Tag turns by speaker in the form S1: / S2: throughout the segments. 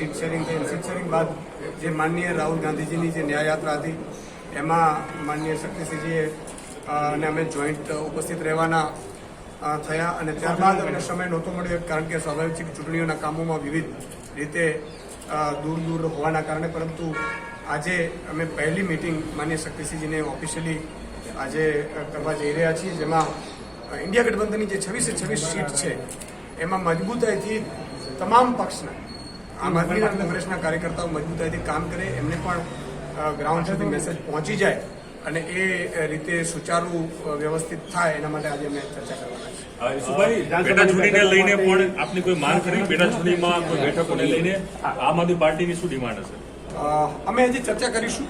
S1: Seat sharing થઈ. Seat sharing બાદ જે માનનીય રાહુલ ગાંધીજીની જે ન્યાયયાત્રા હતી, એમાં માનનીય શક્તિસિંહજીએ અને અમે જોઈન્ટ ઉપસ્થિત રહેવાના થયા અને ત્યારબાદ અમને સમય નહોતો મળ્યો કારણ કે સ્વાભાવિક છે કે ચૂંટણીઓના કામોમાં વિવિધ રીતે દૂર દૂર હોવાના કારણે, પરંતુ આજે અમે પહેલી મિટિંગ માન્ય શક્તિસિંહજીને ઓફિશિયલી આજે કરવા જઈ રહ્યા છીએ, જેમાં ઇન્ડિયા ગઠબંધનની જે છવ્વીસે છવ્વીસ સીટ છે, એમાં મજબૂતાઈથી તમામ પક્ષના આમ આદમી કોંગ્રેસના કાર્યકર્તાઓ મજબૂતાઈથી કામ કરે એમને પણ ગ્રાઉન્ડ સુધી મેસેજ પહોંચી જાય અને એ રીતે સુચારુ વ્યવસ્થિત થાય એના માટે આજે અમે ચર્ચા કરવાના
S2: છે પેટા લઈને પણ આપની કોઈ માંગ કરી? પેટા ચૂંટણીમાં કોઈ બેઠકોને લઈને આમ આદમી પાર્ટીની શું ડિમાન્ડ હશે?
S1: અમે હજી ચર્ચા કરીશું.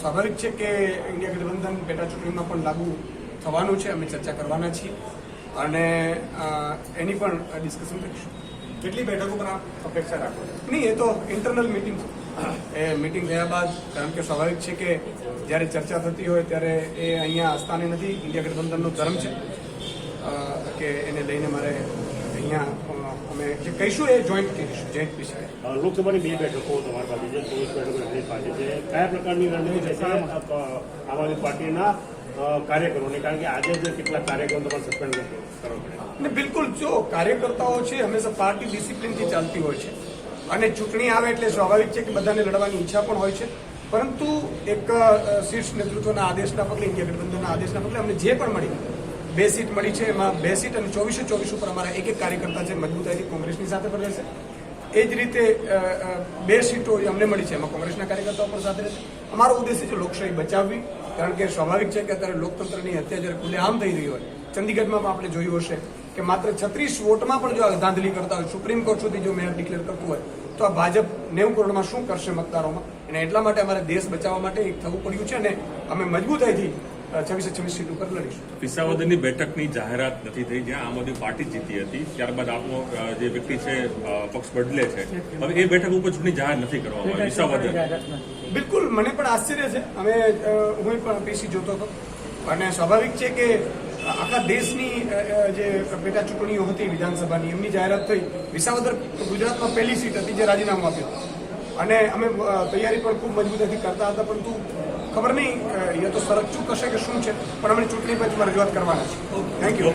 S1: સ્વાભાવિક છે કે ઇન્ડિયા ગઠબંધન પેટા ચૂંટણીમાં પણ લાગુ થવાનું છે અમે ચર્ચા કરવાના છીએ. અને એની પણ ડિસ્કશન કરીશું.
S3: કેટલી બેઠકો પર આપ અપેક્ષા રાખો
S1: નહીં, એ તો ઇન્ટરનલ મિટિંગ એ મિટિંગ થયા બાદ, કારણ કે સ્વાભાવિક છે કે જ્યારે ચર્ચા થતી હોય ત્યારે એ અહીંયા આસ્થાને નથી, ઇન્ડિયા ગઠબંધનનો ધર્મ છે. કે એને લઈને મારે અહીંયા અમે જે કહીશું એ જોઈન્ટ કરીશું જોઈન્ટ
S4: વિશે લોકસભાની બે બેઠકો તમારી પાસે છે ચોવીસ બેઠકો એમની પાસે છે. કયા પ્રકારની રણનીતિ રહેશે આમ આદમી પાર્ટીના કાર્યકરોની? કારણ કે આજે જે કેટલાક કાર્યકરો તમારે સસ્પેન્ડ કરવો પડે.
S1: ને બિલકુલ જો કાર્યકર્તાઓ છે હંમેશા પાર્ટી ડિસિપ્લિનથી ચાલતી હોય છે. અને ચૂંટણી આવે એટલે સ્વાભાવિક છે કે બધાને લડવાની ઈચ્છા પણ હોય છે. પરંતુ એક શીર્ષ નેતૃત્વના આદેશના પગલે ઇન્ડિયા ગઠબંધનના આદેશના પગલે અમને જે પણ મળી બે સીટ મળી છે. એમાં બે સીટ અને ચોવીસે ચોવીસ ઉપર અમારા એક એક કાર્યકર્તા છે મજબૂતાઈથી કોંગ્રેસની સાથે પણ રહેશે. એ જ રીતે બે સીટો અમને મળી છે. એમાં કોંગ્રેસના કાર્યકર્તાઓ પણ સાથે રહેશે. અમારો ઉદ્દેશ્ય છે લોકશાહી બચાવવી, કારણ કે સ્વાભાવિક છે કે અત્યારે લોકતંત્રની હત્યા જ્યારે ખુલ્લેઆમ થઈ રહી હોય, ચંદીગઢમાં પણ આપણે જોયું હશે કે માત્ર છત્રીસ વોટમાં પણ જો ધાંધલી કરતા હોય, સુપ્રીમ કોર્ટ સુધી જો મેયર ડિક્લેર કરતું હોય, તો આ ભાજપ નેવું કરોડમાં શું કરશે મતદારોમાં? અને એટલા માટે અમારે દેશ બચાવવા માટે એક થવું પડ્યું છે અને અમે મજબૂતાઈથી છવ્વીસે છવ્વીસ સીટ ઉપર લડીશું.
S2: વિસાવદરની બેઠકની જાહેરાત નથી થઈ જ્યાં આમ આદમી પાર્ટી જીતી હતી. ત્યારબાદ આપનો જે વ્યક્તિ છે પક્ષ બદલે છે. હવે એ બેઠક ઉપર ચૂંટણી જાહેર નથી કરવામાં આવી વિસાવદર
S1: બિલકુલ મને પણ આશ્ચર્ય છે. અમે હું પણ પીસી જોતો હતો. અને સ્વાભાવિક છે કે આખા દેશની જે પેટા ચૂંટણીઓ હતી વિધાનસભાની એમની જાહેરાત થઈ. વિસાવદર ગુજરાતમાં પહેલી સીટ હતી જે રાજીનામું આપ્યું અને અમે તૈયારી પણ ખૂબ મજબૂતાઈથી કરતા હતા પરંતુ ખબર નહીં એ તો સરચું કશે કે શું છે પણ અમે ચૂંટણી પછી રજૂઆત કરવાના છે થેન્ક યુ